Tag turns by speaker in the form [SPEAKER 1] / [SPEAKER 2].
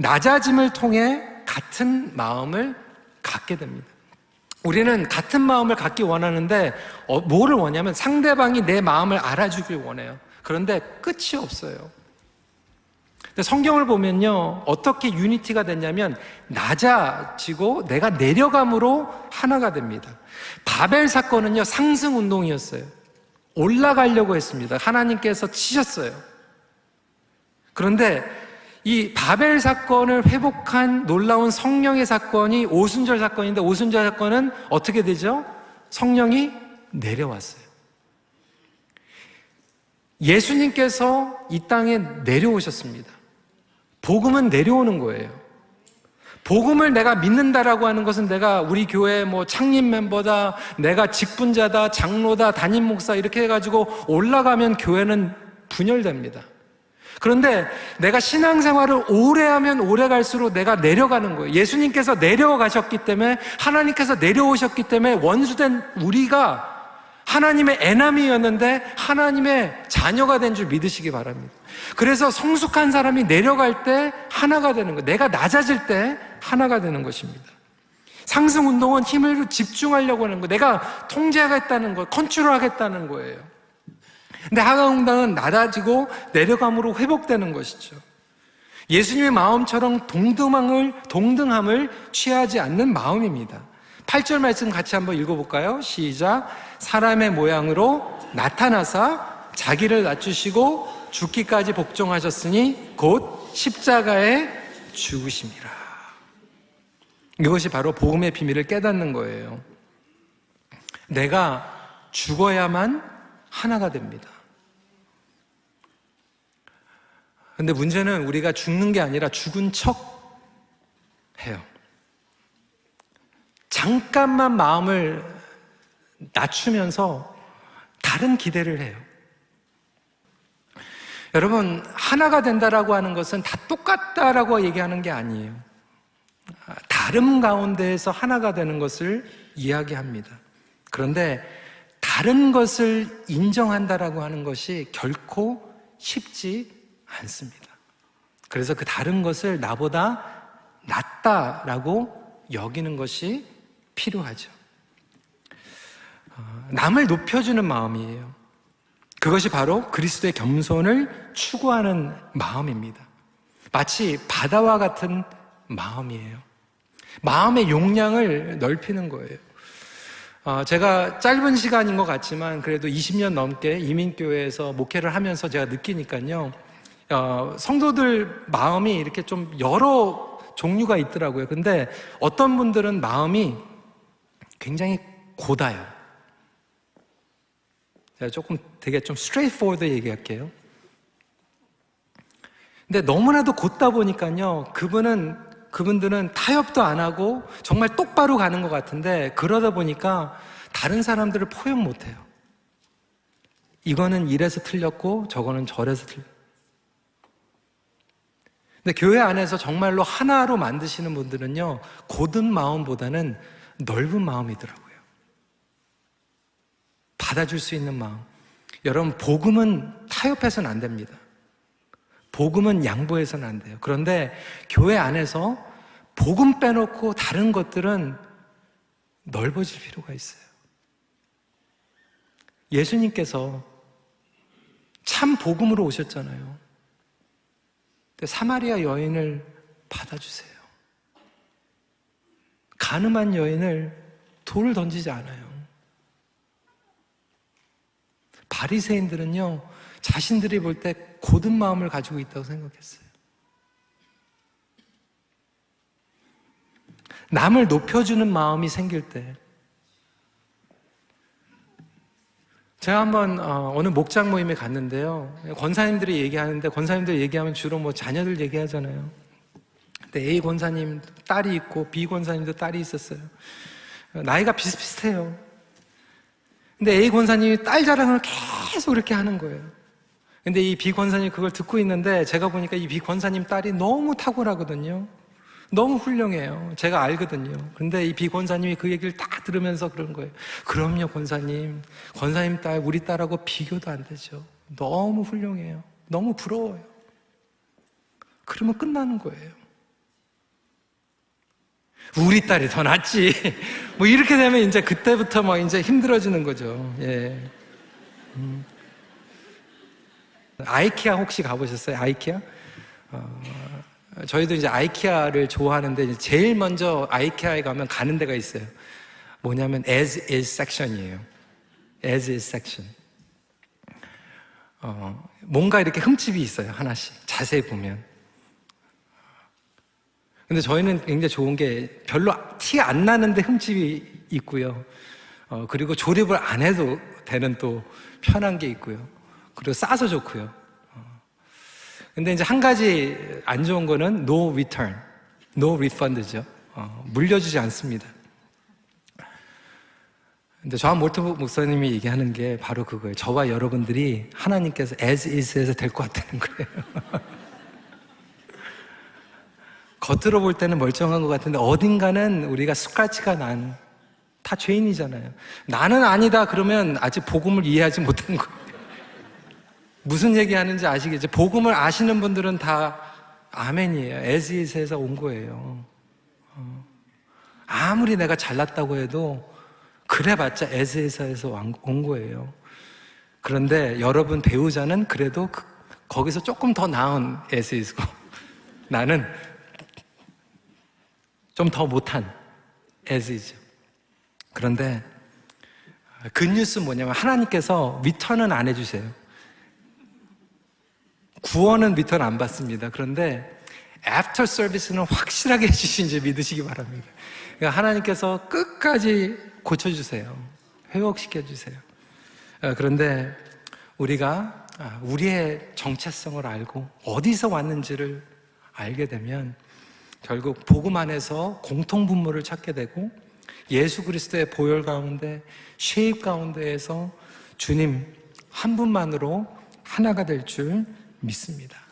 [SPEAKER 1] 낮아짐을 통해 같은 마음을 갖게 됩니다. 우리는 같은 마음을 갖기 원하는데 어, 뭐를 원하냐면 상대방이 내 마음을 알아주길 원해요. 그런데 끝이 없어요. 근데 성경을 보면요, 어떻게 유니티가 됐냐면 낮아지고 내가 내려감으로 하나가 됩니다. 바벨 사건은요 상승 운동이었어요. 올라가려고 했습니다. 하나님께서 치셨어요. 그런데 이 바벨 사건을 회복한 놀라운 성령의 사건이 오순절 사건인데 오순절 사건은 어떻게 되죠? 성령이 내려왔어요. 예수님께서 이 땅에 내려오셨습니다. 복음은 내려오는 거예요. 복음을 내가 믿는다라고 하는 것은 내가 우리 교회 뭐 창립 멤버다, 내가 직분자다, 장로다, 담임 목사 이렇게 해가지고 올라가면 교회는 분열됩니다. 그런데 내가 신앙생활을 오래 하면 오래 갈수록 내가 내려가는 거예요. 예수님께서 내려가셨기 때문에 하나님께서 내려오셨기 때문에 원수된 우리가 하나님의 애남이었는데 하나님의 자녀가 된 줄 믿으시기 바랍니다. 그래서 성숙한 사람이 내려갈 때 하나가 되는 거예요. 내가 낮아질 때 하나가 되는 것입니다. 상승 운동은 힘을 집중하려고 하는 거, 내가 통제하겠다는 거, 컨트롤하겠다는 거예요. 근데 하강운동은 낮아지고 내려감으로 회복되는 것이죠. 예수님의 마음처럼 동등함을, 동등함을 취하지 않는 마음입니다. 8절 말씀 같이 한번 읽어볼까요? 시작. 사람의 모양으로 나타나사 자기를 낮추시고 죽기까지 복종하셨으니 곧 십자가에 죽으심이라. 이것이 바로 복음의 비밀을 깨닫는 거예요. 내가 죽어야만 하나가 됩니다. 근데 문제는 우리가 죽는 게 아니라 죽은 척 해요. 잠깐만 마음을 낮추면서 다른 기대를 해요. 여러분, 하나가 된다라고 하는 것은 다 똑같다라고 얘기하는 게 아니에요. 다름 가운데에서 하나가 되는 것을 이야기합니다. 그런데 다른 것을 인정한다라고 하는 것이 결코 쉽지 않습니다. 그래서 그 다른 것을 나보다 낫다라고 여기는 것이 필요하죠. 어, 남을 높여주는 마음이에요. 그것이 바로 그리스도의 겸손을 추구하는 마음입니다. 마치 바다와 같은 마음이에요. 마음의 용량을 넓히는 거예요. 어, 제가 짧은 시간인 것 같지만 그래도 20년 넘게 이민교회에서 목회를 하면서 제가 느끼니까요. 어, 성도들 마음이 이렇게 좀 여러 종류가 있더라고요. 근데 어떤 분들은 마음이 굉장히 고다요. 제가 조금 되게 좀 스트레이트 포워드 얘기할게요. 근데 너무나도 곧다 보니까요. 그분은 그분들은 타협도 안 하고 정말 똑바로 가는 것 같은데 그러다 보니까 다른 사람들을 포용 못 해요. 이거는 이래서 틀렸고 저거는 저래서 틀렸. 근데 교회 안에서 정말로 하나로 만드시는 분들은요, 고든 마음보다는 넓은 마음이더라고요. 받아줄 수 있는 마음. 여러분, 복음은 타협해서는 안 됩니다. 복음은 양보해서는 안 돼요. 그런데 교회 안에서 복음 빼놓고 다른 것들은 넓어질 필요가 있어요. 예수님께서 참 복음으로 오셨잖아요. 사마리아 여인을 받아주세요. 가늠한 여인을 돌을 던지지 않아요. 바리새인들은요 자신들이 볼 때 고든 마음을 가지고 있다고 생각했어요. 남을 높여주는 마음이 생길 때 제가 한번 어, 느 목장 모임에 갔는데요. 권사님들이 얘기하는데 권사님들 얘기하면 주로 뭐 자녀들 얘기하잖아요. 근데 A 권사님 딸이 있고 B 권사님도 딸이 있었어요. 나이가 비슷비슷해요. 근데 A 권사님이 딸 자랑을 계속 그렇게 하는 거예요. 근데 이 B 권사님이 그걸 듣고 있는데 제가 보니까 이 B 권사님 딸이 너무 탁월하거든요. 너무 훌륭해요. 제가 알거든요. 근데 이 비 권사님이 그 얘기를 다 들으면서 그런 거예요. 그럼요, 권사님. 권사님 딸, 우리 딸하고 비교도 안 되죠. 너무 훌륭해요. 너무 부러워요. 그러면 끝나는 거예요. 우리 딸이 더 낫지. 뭐 이렇게 되면 이제 그때부터 막 이제 힘들어지는 거죠. 예. 음. 아이키아 혹시 가보셨어요? 아이키아? 어, 저희도 이제 아이키아를 좋아하는데 제일 먼저 아이키아에 가면 가는 데가 있어요. 뭐냐면 as is section이에요. as is section. 어, 뭔가 이렇게 흠집이 있어요. 하나씩. 자세히 보면. 근데 저희는 굉장히 좋은 게 별로 티 안 나는데 흠집이 있고요. 어, 그리고 조립을 안 해도 되는 또 편한 게 있고요. 그리고 싸서 좋고요. 어. 근데 이제 한 가지 안 좋은 거는 no return, no refund죠. 어, 물려주지 않습니다. 근데 저한 몰트 목사님이 얘기하는 게 바로 그거예요. 저와 여러분들이 하나님께서 as is에서 될 것 같다는 거예요. 겉으로 볼 때는 멀쩡한 것 같은데 어딘가는 우리가 스크래치가 난 다 죄인이잖아요. 나는 아니다 그러면 아직 복음을 이해하지 못한 거예요. 무슨 얘기 하는지 아시겠죠? 복음을 아시는 분들은 다 아멘이에요. 에스이스에서 온 거예요. 어. 아무리 내가 잘났다고 해도 그래봤자 에스이스에서 온 거예요. 그런데 여러분 배우자는 그래도 그- 거기서 조금 더 나은 에스이스고 나는 좀 더 못한 에스이죠. 그런데 그 뉴스 뭐냐면 하나님께서 리턴은 안 해주세요. 구원은 리턴 안 받습니다. 그런데 애프터 서비스는 확실하게 해주신지 믿으시기 바랍니다. 그러니까 하나님께서 끝까지 고쳐주세요. 회복시켜주세요. 어, 그런데 우리가 아, 우리의 정체성을 알고 어디서 왔는지를 알게 되면 결국 복음 안에서 공통 분모를 찾게 되고 예수 그리스도의 보혈 가운데 쉐입 가운데에서 주님 한 분만으로 하나가 될 줄 믿습니다.